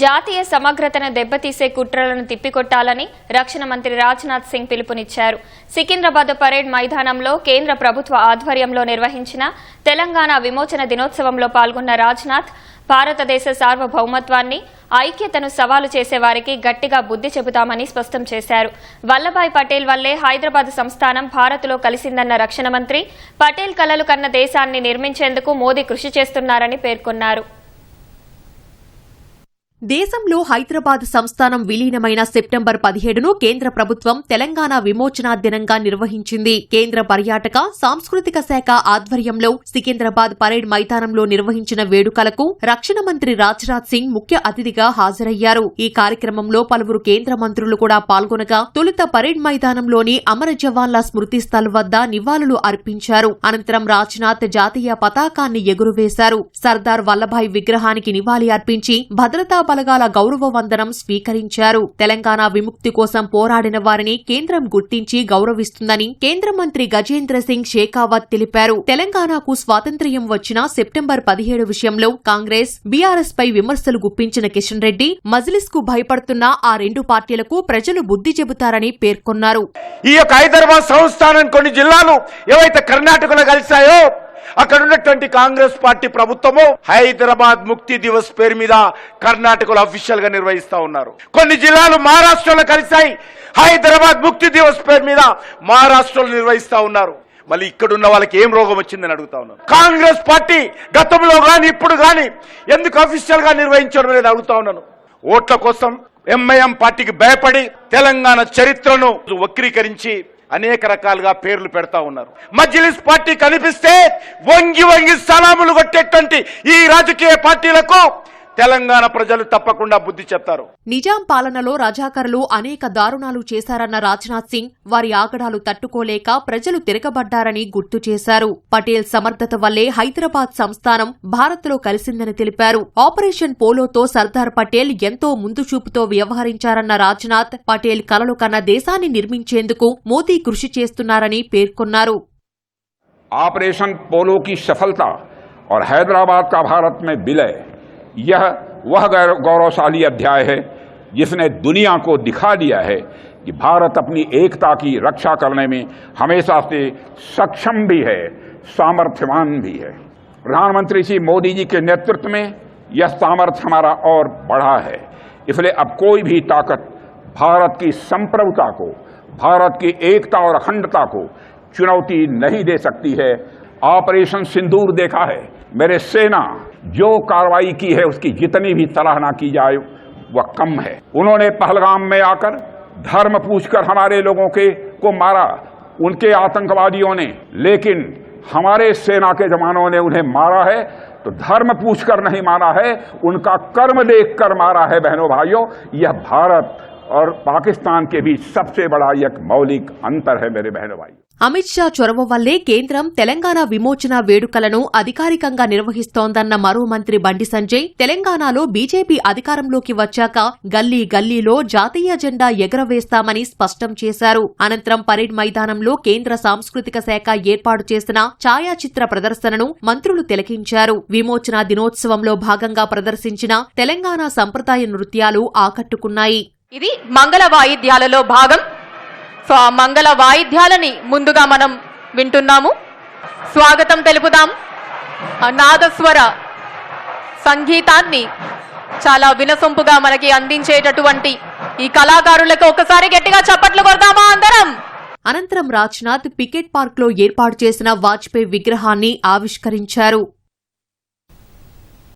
జాతీయ సమగ్రతను దెబ్బతీసే కుట్రలను తిప్పికొట్టాలని రక్షణ మంత్రి రాజ్నాథ్ సింగ్ పిలుపునిచ్చారు. సికింద్రాబాద్ పరేడ్ మైదానంలో కేంద్ర ప్రభుత్వ ఆధ్వర్యంలో నిర్వహించిన తెలంగాణ విమోచన దినోత్సవంలో పాల్గొన్న రాజ్నాథ్ భారతదేశ సార్వభౌమత్వాన్ని ఐక్యతను సవాలు చేసేవారికి గట్టిగా బుద్ధి చెబుతామని స్పష్టం చేశారు. వల్లభాయ్ పటేల్ వల్లే హైదరాబాద్ సంస్థానం భారత్లో కలిసిందన్న రక్షణ మంత్రి పటేల్ కలలు కన్న దేశాన్ని నిర్మించేందుకు మోదీ కృషి చేస్తున్నారని పేర్కొన్నారు. దేశంలో హైదరాబాద్ సంస్థానం విలీనమైన సెప్టెంబర్ పదిహేడును కేంద్ర ప్రభుత్వం తెలంగాణ విమోచనా దినంగా నిర్వహించింది. కేంద్ర పర్యాటక సాంస్కృతిక శాఖ ఆధ్వర్యంలో సికింద్రాబాద్ పరేడ్ మైదానంలో నిర్వహించిన వేడుకలకు రక్షణ మంత్రి రాజ్నాథ్ సింగ్ ముఖ్య అతిథిగా హాజరయ్యారు. ఈ కార్యక్రమంలో పలువురు కేంద్ర మంత్రులు కూడా పాల్గొనగా తొలుత పరేడ్ మైదానంలోని అమర జవాన్ల స్మృతి స్థల్ వద్ద నివాళులు అర్పించారు. అనంతరం రాజ్నాథ్ జాతీయ పతాకాన్ని ఎగురవేశారు. సర్దార్ వల్లభాయ్ విగ్రహానికి నివాళి అర్పించి భద్రతా పలగాల గౌరవ వందనం స్వీకరించారు. తెలంగాణ విముక్తి కోసం పోరాడిన వారిని కేంద్రం గుర్తించి గౌరవిస్తుందని కేంద్ర మంత్రి గజేంద్ర సింగ్ షేకావత్ తెలిపారు. తెలంగాణకు స్వాతంత్ర్యం వచ్చిన సెప్టెంబర్ పదిహేడు విషయంలో కాంగ్రెస్ బీఆర్ఎస్ పై విమర్శలు గుప్పించిన కిషన్ రెడ్డి మజ్లిస్కు భయపడుతున్న ఆ రెండు పార్టీలకు ప్రజలు బుద్ధి చెబుతారని పేర్కొన్నారు. ఈ యొక్క హైదరాబాద్ సంస్థానం కొన్ని జిల్లాలు ఏవైతే కర్ణాటకలో కలిశాయో అక్కడ ఉన్నటువంటి కాంగ్రెస్ పార్టీ ప్రభుత్వము హైదరాబాద్ ముక్తి దివస్ పేరు మీద కర్ణాటకలో అఫీషియల్గా నిర్వహిస్తా ఉన్నారు. కొన్ని జిల్లాలు మహారాష్ట్రలో కలిశాయి. హైదరాబాద్ ముక్తి దివస్ పేరు మీద మహారాష్ట్రలో నిర్వహిస్తా ఉన్నారు. మళ్ళీ ఇక్కడున్న వాళ్ళకి ఏం రోగం వచ్చిందని అడుగుతా ఉన్నారు. కాంగ్రెస్ పార్టీ గతంలో గాని ఇప్పుడు గాని ఎందుకు అఫీషియల్గా నిర్వహించడం అనేది అడుగుతా ఉన్నాను. ఓట్ల కోసం ఎంఐఎం పార్టీకి భయపడి తెలంగాణ చరిత్రను వక్రీకరించి అనేక రకాలుగా పేర్లు పెడతా ఉన్నారు. మజ్లిస్ పార్టీ కనిపిస్తే వంగి వంగి సలాములు కొట్టేటువంటి ఈ రాజకీయ పార్టీలకు తెలంగాణ ప్రజలు తప్పకుండా బుద్ధి చెప్తారు నిజాం పాలనలో రజాకర్లు అనేక దారుణాలు చేశారన్న రాజ్నాథ్ సింగ్ వారి ఆగడాలు తట్టుకోలేక ప్రజలు తిరగబడ్డారని గుర్తు చేశారు పటేల్ సమర్థత వల్లే హైదరాబాద్ సంస్థానం భారత్లో కలిసిందని తెలిపారు ఆపరేషన్ పోలోతో సర్దార్ పటేల్ ఎంతో ముందు చూపుతో వ్యవహరించారన్న రాజ్నాథ్ పటేల్ కలలు కన్న దేశాన్ని నిర్మించేందుకు మోదీ కృషి చేస్తున్నారని పేర్కొన్నారు ऑपरेशन पोलो की सफलता और हैदराबाद का भारत में विलय यह वह गौर- गौरवशाली अध्याय है जिसने दुनिया को दिखा दिया है कि भारत अपनी एकता की रक्षा करने में हमेशा से सक्षम भी है, सामर्थ्यवान भी है। प्रधानमंत्री श्री मोदी जी के नेतृत्व में यह सामर्थ्य हमारा और बढ़ा है। इसलिए अब कोई भी ताकत भारत की संप्रभुता को, भारत की एकता और अखंडता को चुनौती नहीं दे सकती है। ऑपरेशन सिंदूर देखा है। मेरे सेना जो कार्रवाई की है, उसकी जितनी भी सराहना की जाए, वह कम है। उन्होंने पहलगाम में आकर धर्म पूछकर हमारे लोगों के को मारा। उनके आतंकवादियों ने, लेकिन हमारे सेना के जवानों ने उन्हें मारा है। तो धर्म पूछकर नहीं मारा है, उनका कर्म देखकर मारा है, बहनों भाइयों। यह भारत और पाकिस्तान के बीच सबसे बड़ा एक मौलिक अंतर है मेरे बहनों भाई అమిత్ షా చొరవ వల్లే కేంద్రం తెలంగాణ విమోచన వేడుకలను అధికారికంగా నిర్వహిస్తోందన్న మరో మంత్రి బండి సంజయ్ తెలంగాణలో బీజేపీ అధికారంలోకి వచ్చాక గల్లీ గల్లీలో జాతీయ జెండా ఎగరవేస్తామని స్పష్టం చేశారు. అనంతరం పరేడ్ మైదానంలో కేంద్ర సాంస్కృతిక శాఖ ఏర్పాటు చేసిన ఛాయాచిత్ర ప్రదర్శనను మంత్రులు తిలకించారు. విమోచన దినోత్సవంలో భాగంగా ప్రదర్శించిన తెలంగాణ సంప్రదాయ నృత్యాలు ఆకట్టుకున్నాయి. ఇది మంగళ వాయిద్యాలలో భాగం. మంగళ వాయిద్యాలని ముందుగా మనం వింటున్నాము. స్వాగతం తెలుపుదాం. నాదస్వర సంగీతాన్ని చాలా వినసొంపుగా మనకి అందించేటటువంటి ఈ కళాకారులకు ఒకసారి గట్టిగా చప్పట్లు కొడదామా అందరం? అనంతరం రాజ్నాథ్ పికెట్ పార్క్లో ఏర్పాటు చేసిన వాజ్పేయి విగ్రహాన్ని ఆవిష్కరించారు.